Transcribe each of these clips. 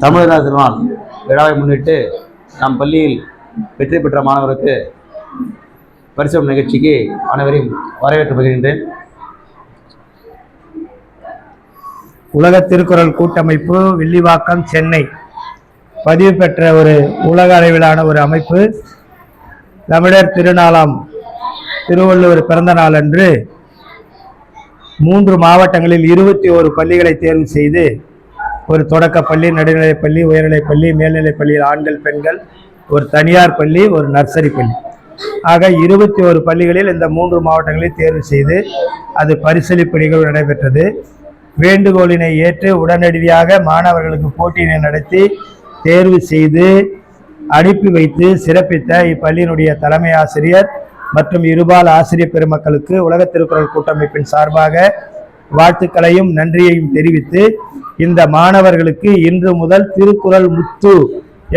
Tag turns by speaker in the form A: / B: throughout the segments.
A: தமிழர் திருநாள் விழாவை முன்னிட்டு நம் பள்ளியில் வெற்றி பெற்ற மாணவருக்கு பரிசு நிகழ்ச்சிக்கு அனைவரையும் வரவேற்று வருகின்றேன்
B: உலக திருக்குறள் கூட்டமைப்பு வில்லிவாக்கம் சென்னை. பதிவு பெற்ற ஒரு உலக அளவிலான ஒரு அமைப்பு. தமிழர் திருநாளாம் திருவள்ளுவர் பிறந்த நாள் அன்று மூன்று மாவட்டங்களில் இருபத்தி ஓரு பள்ளிகளை தேர்வு செய்து ஒரு தொடக்கப்பள்ளி நடுநிலைப் பள்ளி உயர்நிலைப் பள்ளி மேல்நிலைப் பள்ளியில் ஆண்கள் பெண்கள் ஒரு தனியார் பள்ளி ஒரு நர்சரி பள்ளி. ஆக இருபத்தி ஒரு பள்ளிகளில் இந்த மூன்று மாவட்டங்களில் தேர்வு செய்து அது பரிசீலிப்பு நிகழ்வு நடைபெற்றது. வேண்டுகோளினை ஏற்று உடனடியாக மாணவர்களுக்கு போட்டியினை நடத்தி தேர்வு செய்து அனுப்பி வைத்து சிறப்பித்த இப்பள்ளியினுடைய தலைமை ஆசிரியர் மற்றும் இருபால் ஆசிரியர் பெருமக்களுக்கு உலக திருக்குறள் கூட்டமைப்பின் சார்பாக வாழ்த்துக்களையும் நன்றியையும் தெரிவித்து இந்த மாணவர்களுக்கு இன்று முதல் திருக்குறள் முத்து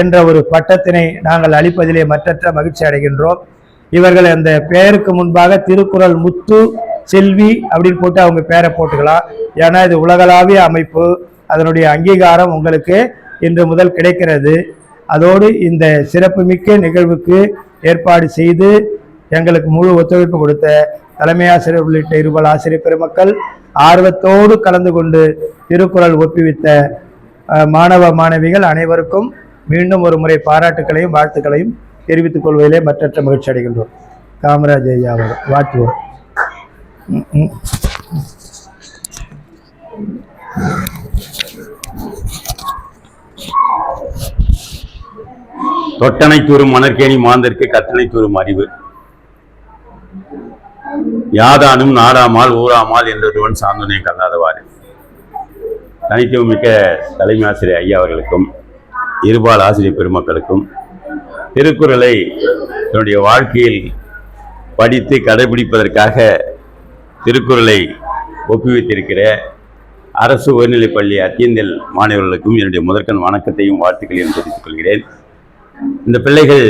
B: என்ற ஒரு பட்டத்தினை நாங்கள் அளிப்பதிலே மற்றற்ற மகிழ்ச்சி அடைகின்றோம். இவர்கள் அந்த பெயருக்கு முன்பாக திருக்குறள் முத்து செல்வி அப்படின்னு போட்டு அவங்க பேரை போட்டுக்கலாம். ஏன்னா இது உலகளாவிய அமைப்பு. அதனுடைய அங்கீகாரம் உங்களுக்கு இன்று முதல் கிடைக்கிறது. அதோடு இந்த சிறப்புமிக்க நிகழ்வுக்கு ஏற்பாடு செய்து எங்களுக்கு முழு ஒத்துழைப்பு கொடுத்த தலைமை ஆசிரியர் உள்ளிட்ட இருபல் ஆசிரியர் பெருமக்கள் ஆர்வத்தோடு கலந்து கொண்டு திருக்குறள் ஒப்புவித்த மாணவ மாணவிகள் அனைவருக்கும் மீண்டும் ஒரு முறை பாராட்டுக்களையும் வாழ்த்துக்களையும் தெரிவித்துக் கொள்வதிலே மற்றற்ற மகிழ்ச்சி அடைகின்றோம். காமராஜ் ஐயா அவர் வாழ்த்துவோம்.
C: தொட்டனை தூரும் மணற்கேணி மாந்தருக்கு கத்தனை தூரும் அறிவு. யாதானும் நாடாமால் ஊராமால் என்றொருவன் சாந்தனை கல்லாதவாறு. தனித்துவம் மிக்க தலைமை ஆசிரியர் ஐயா அவர்களுக்கும் இருபால் ஆசிரியர் பெருமக்களுக்கும் திருக்குறளை தன்னுடைய வாழ்க்கையில் படித்து கடைபிடிப்பதற்காக திருக்குறளை ஒப்புவித்திருக்கிற அரசு உயர்நிலைப் பள்ளி அத்தியந்தல் மாணவர்களுக்கும் என்னுடைய முதற்கண் வணக்கத்தையும் வாழ்த்துக்களையும் தெரிவித்துக் கொள்கிறேன். இந்த பிள்ளைகள்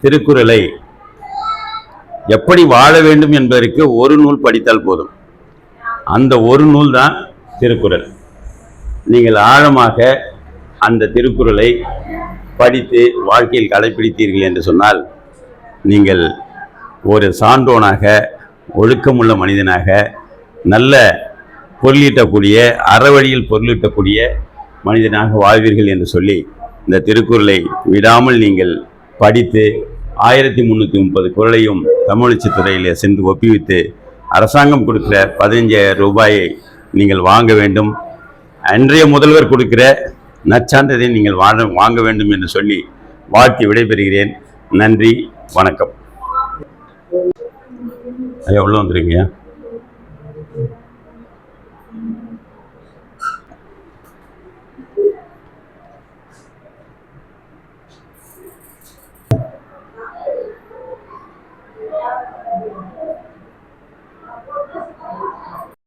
C: திருக்குறளை எப்படி வாழ வேண்டும் என்பதற்கு ஒரு நூல் படித்தால் போதும். அந்த ஒரு நூல் தான் திருக்குறள். நீங்கள் ஆழமாக அந்த திருக்குறளை படித்து வாழ்க்கையில் கடைபிடித்தீர்கள் என்று சொன்னால் நீங்கள் ஒரு சான்றோனாக ஒழுக்கமுள்ள மனிதனாக நல்ல பொருளீட்டக்கூடிய அறவழியில் பொருளீட்டக்கூடிய மனிதனாக வாழ்வீர்கள் என்று சொல்லி இந்த திருக்குறளை விடாமல் நீங்கள் படித்து ஆயிரத்தி முந்நூற்றி முப்பது குரலையும் தமிழச்சித் துறையில் சென்று ஒப்புவித்து அரசாங்கம் கொடுக்குற பதினஞ்சாயிரம் ரூபாயை நீங்கள் வாங்க வேண்டும். அன்றைய முதல்வர் கொடுக்கிற நற்சான்றிதழை நீங்கள் வாங்க வாங்க வேண்டும் என்று சொல்லி வாழ்த்தி விடைபெறுகிறேன். நன்றி வணக்கம். ஐயா உள்ள வந்துருங்கய்யா